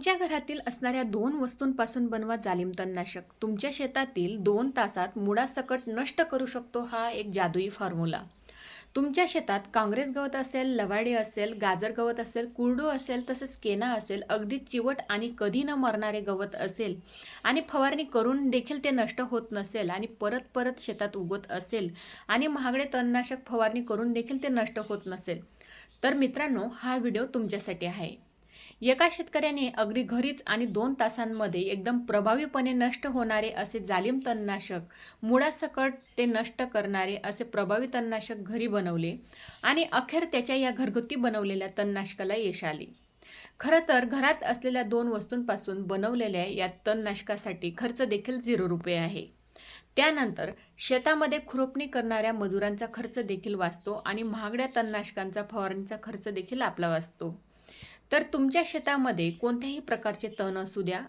तुमच्या घरातील असणाऱ्या दोन वस्तूंपासून बनवा जालिम तणनाशक तुमच्या शेतातील दोन तासात मुळासकट नष्ट करू शकतो हा एक जादुई फॉर्म्युला तुमच्या शेतात काँग्रेस गवत असेल लवाडे असेल गाजर गवत असेल कुरडू असेल तसेच केना असेल अगदी चिवट आणि कधी न मरणारे गवत असेल आणि फवारणी करून देखील ते नष्ट होत नसेल आणि परत परत शेतात उगवत असेल आणि महागडे तणनाशक फवारणी करून देखील ते नष्ट होत नसेल. तर मित्रांनो हा व्हिडिओ तुमच्यासाठी आहे. एका शेतकऱ्याने अगदी घरीच आणि दोन तासांमध्ये एकदम प्रभावीपणे नष्ट होणारे असे जालिम तणनाशक मुळासकट ते नष्ट करणारे असे प्रभावी तणनाशक घरी बनवले आणि अखेर त्याच्या या घरगुती बनवलेल्या तणनाशकाला यश आले. खरं तर घरात असलेल्या दोन वस्तूंपासून बनवलेल्या या तणनाशकासाठी खर्च देखील झिरो रुपये आहे. त्यानंतर शेतामध्ये खुरपणी करणाऱ्या मजुरांचा खर्च देखील वाचतो आणि महागड्या तणनाशकांचा फवारणीचा खर्च देखील आपला वाचतो. तर तुमच्या शेतामध्ये कोणत्याही प्रकारचे तण असू द्या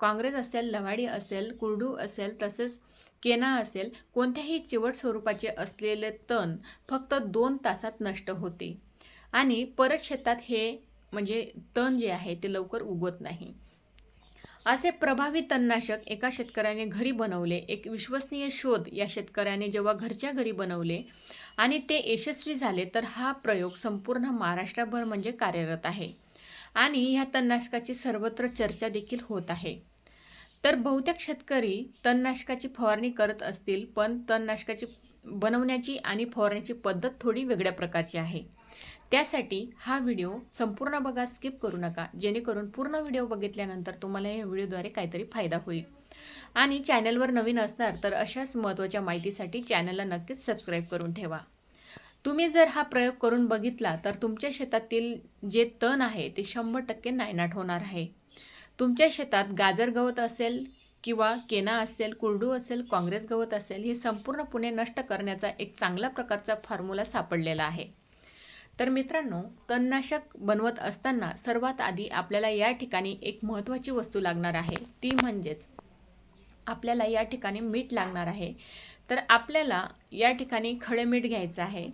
काँग्रेस असेल लवाडी असेल कुरडू असेल तसेच केना असेल कोणत्याही चिवट स्वरूपाचे असलेले तण फक्त दोन तासात नष्ट होते. आणि परत शेतात हे म्हणजे तण जे आहे ते लवकर उगवत नाही. असे प्रभावी तणनाशक एका शेतकऱ्याने घरी बनवले एक विश्वसनीय शोध या शेतकऱ्याने जेव्हा घरच्या घरी बनवले आणि ते यशस्वी झाले तर हा प्रयोग संपूर्ण महाराष्ट्रभर म्हणजे कार्यरत आहे. आणि ह्या तणनाशकाची सर्वत्र चर्चा देखील होत आहे. तर बहुतेक शेतकरी तणनाशकाची फवारणी करत असतील पण तणनाशकाची बनवण्याची आणि फवारण्याची पद्धत थोडी वेगळ्या प्रकारची आहे. त्यासाठी हा व्हिडिओ संपूर्ण बघा स्किप करू नका. जेणेकरून पूर्ण व्हिडिओ बघितल्यानंतर तुम्हाला या व्हिडिओद्वारे काहीतरी फायदा होईल. आणि चॅनलवर नवीन असणार तर अशाच महत्त्वाच्या माहितीसाठी चॅनलला नक्कीच सबस्क्राईब करून ठेवा. तुम्ही जर हा प्रयोग करून बघितला तर तुमच्या शेतातील जे तण आहे ते शंभर टक्के नायनाट होणार आहे. तुमच्या शेतात गाजर गवत असेल किंवा केना असेल कुरडू असेल काँग्रेस गवत असेल हे संपूर्णपणे नष्ट करण्याचा एक चांगल्या प्रकारचा फॉर्म्युला सापडलेला आहे. तर मित्रांनो तणनाशक बनवत असताना सर्वात आधी आपल्याला या ठिकाणी एक महत्त्वाची वस्तू लागणार आहे. ती म्हणजेच आपल्याला या ठिकाणी मीठ लागणार आहे. तर आपल्याला या ठिकाणी खडे मीठ घ्यायचं आहे.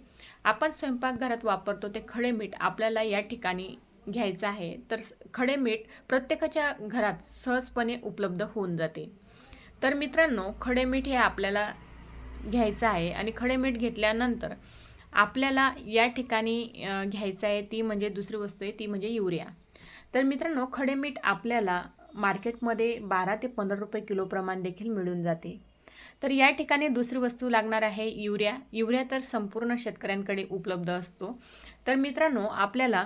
आपण स्वयंपाकघरात वापरतो ते खडे मीठ आपल्याला या ठिकाणी घ्यायचं आहे. तर खडे मीठ प्रत्येकाच्या घरात सहजपणे उपलब्ध होऊन जाते. तर मित्रांनो खडे मीठ हे आपल्याला घ्यायचं आहे आणि खडे मीठ घेतल्यानंतर आपल्याला या ठिकाणी घ्यायचं आहे ती म्हणजे दुसरी वस्तू आहे ती म्हणजे युरिया. तर मित्रांनो खडे मीठ आपल्याला मार्केटमध्ये बारा ते पंधरा रुपये किलो प्रमाण देखील मिळून जाते. तर या ठिकाणी दुसरी वस्तू लागणार आहे युरिया. युरिया तर संपूर्ण शेतकऱ्यांकडे उपलब्ध असतो. तर मित्रांनो आपल्याला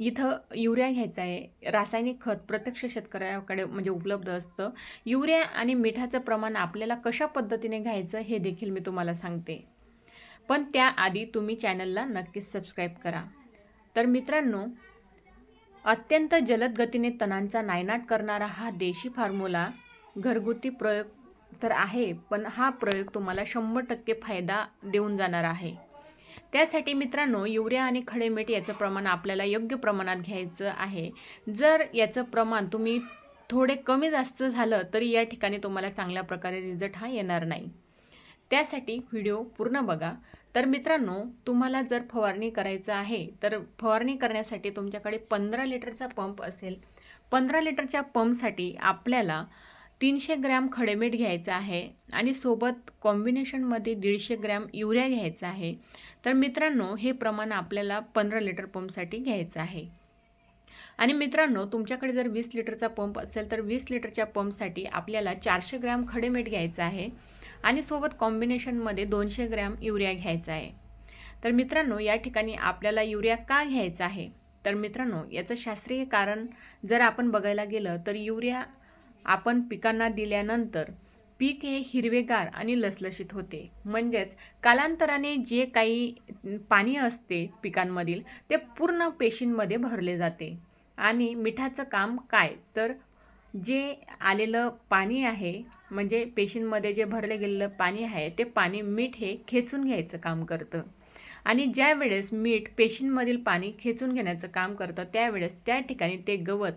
इथं युरिया घ्यायचा आहे. रासायनिक खत प्रत्यक्ष शेतकऱ्याकडे म्हणजे उपलब्ध असतं. युरिया आणि मिठाचं प्रमाण आपल्याला कशा पद्धतीने घ्यायचं हे देखील मी तुम्हाला सांगते. पण त्याआधी तुम्ही चॅनलला नक्कीच सबस्क्राईब करा. तर मित्रांनो अत्यंत जलद गतीने तणांचा नायनाट करणारा हा देशी फॉर्म्युला घरगुती प्रयोग तर आहे पण हा प्रयोग तुम्हाला शंभर टक्के फायदा देऊन जाणार आहे. त्यासाठी मित्रांनो युरिया आणि खडे मीठ याचं प्रमाण आपल्याला योग्य प्रमाणात घ्यायचं आहे. जर याचं प्रमाण तुम्ही थोडे कमी जास्त झालं तरी या ठिकाणी तुम्हाला चांगल्या प्रकारे रिझल्ट हा येणार नाही. त्यासाठी व्हिडिओ पूर्ण बघा. तर मित्रांनो तुम्हाला जर फवारणी करायचं आहे तर फवारणी करण्यासाठी तुमच्याकडे पंधरा लिटरचा पंप असेल. पंधरा लिटरच्या पंपसाठी आपल्याला तीनशे ग्रॅम खडेमीठ घ्यायचं आहे आणि सोबत कॉम्बिनेशनमध्ये दीडशे ग्रॅम युरिया घ्यायचा आहे. तर मित्रांनो हे प्रमाण आपल्याला पंधरा लिटर पंपसाठी घ्यायचं आहे. आणि मित्रांनो तुमच्याकडे जर वीस लिटरचा पंप असेल तर वीस लिटरच्या पंपसाठी आपल्याला चारशे ग्रॅम खडेमीठ घ्यायचं आहे आणि सोबत कॉम्बिनेशनमध्ये दोनशे ग्रॅम युरिया घ्यायचा आहे. तर मित्रांनो या ठिकाणी आपल्याला युरिया का घ्यायचा आहे? तर मित्रांनो याचं शास्त्रीय कारण जर आपण बघायला गेलं तर युरिया आपण पिकांना दिल्यानंतर पीक हे हिरवेगार आणि लसलशीत होते. म्हणजेच कालांतराने जे काही पाणी असते पिकांमधील ते पूर्ण पेशींमध्ये भरले जाते. आणि मिठाचं काम काय? तर जे आलेलं पाणी आहे म्हणजे पेशींमध्ये जे भरले गेलेलं पाणी आहे ते पाणी मीठ हे खेचून घ्यायचं काम करतं. आणि ज्या वेळेस मीठ पेशींमधील पाणी खेचून घेण्याचं काम करतं त्यावेळेस त्या ठिकाणी ते गवत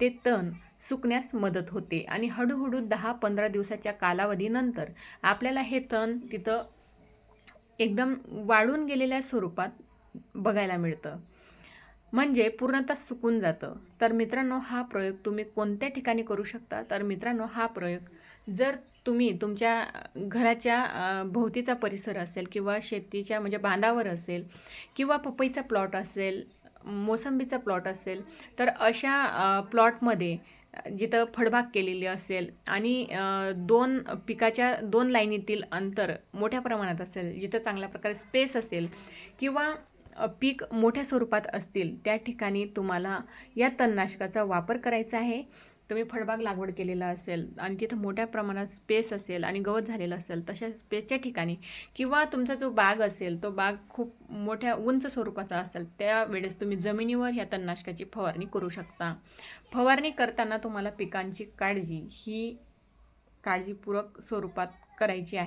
ते तण सुकण्यास मदत होते. आणि हळूहळू दहा पंधरा दिवसाच्या कालावधीनंतर आपल्याला हे तण तिथं एकदम वाढून गेलेल्या स्वरूपात बघायला मिळतं. म्हणजे पूर्णतः सुकून जातं. तर मित्रांनो हा प्रयोग तुम्ही कोणत्या ठिकाणी करू शकता? तर मित्रांनो हा प्रयोग जर तुम्ही तुमच्या घराच्या भोवतीचा परिसर असेल किंवा शेतीच्या म्हणजे बांधावर असेल किंवा पपईचा प्लॉट असेल मोसंबीचा प्लॉट असेल तर अशा प्लॉटमध्ये जिथं फळबाग केलेली असेल आणि दोन पिकाच्या दोन लाईनीतील अंतर मोठ्या प्रमाणात असेल जिथं चांगल्या प्रकारे स्पेस असेल किंवा पीक मोठ्या स्वरूपात असतील त्या ठिकाणी तुम्हाला या तणनाशकाचा वापर करायचा आहे. तुम्ही फळबाग लागवड केलेला असेल आणि तिथं मोठ्या प्रमाणात स्पेस असेल आणि गवत झालेलं असेल तशा स्पेसच्या ठिकाणी किंवा तुमचा जो बाग असेल तो बाग खूप मोठ्या उंच स्वरूपाचा असेल त्यावेळेस तुम्ही जमिनीवर ह्या तणनाशकाची फवारणी करू शकता. फवारणी करताना तुम्हाला पिकांची काळजी ही काळजीपूर्वक स्वरूपात करायची आहे.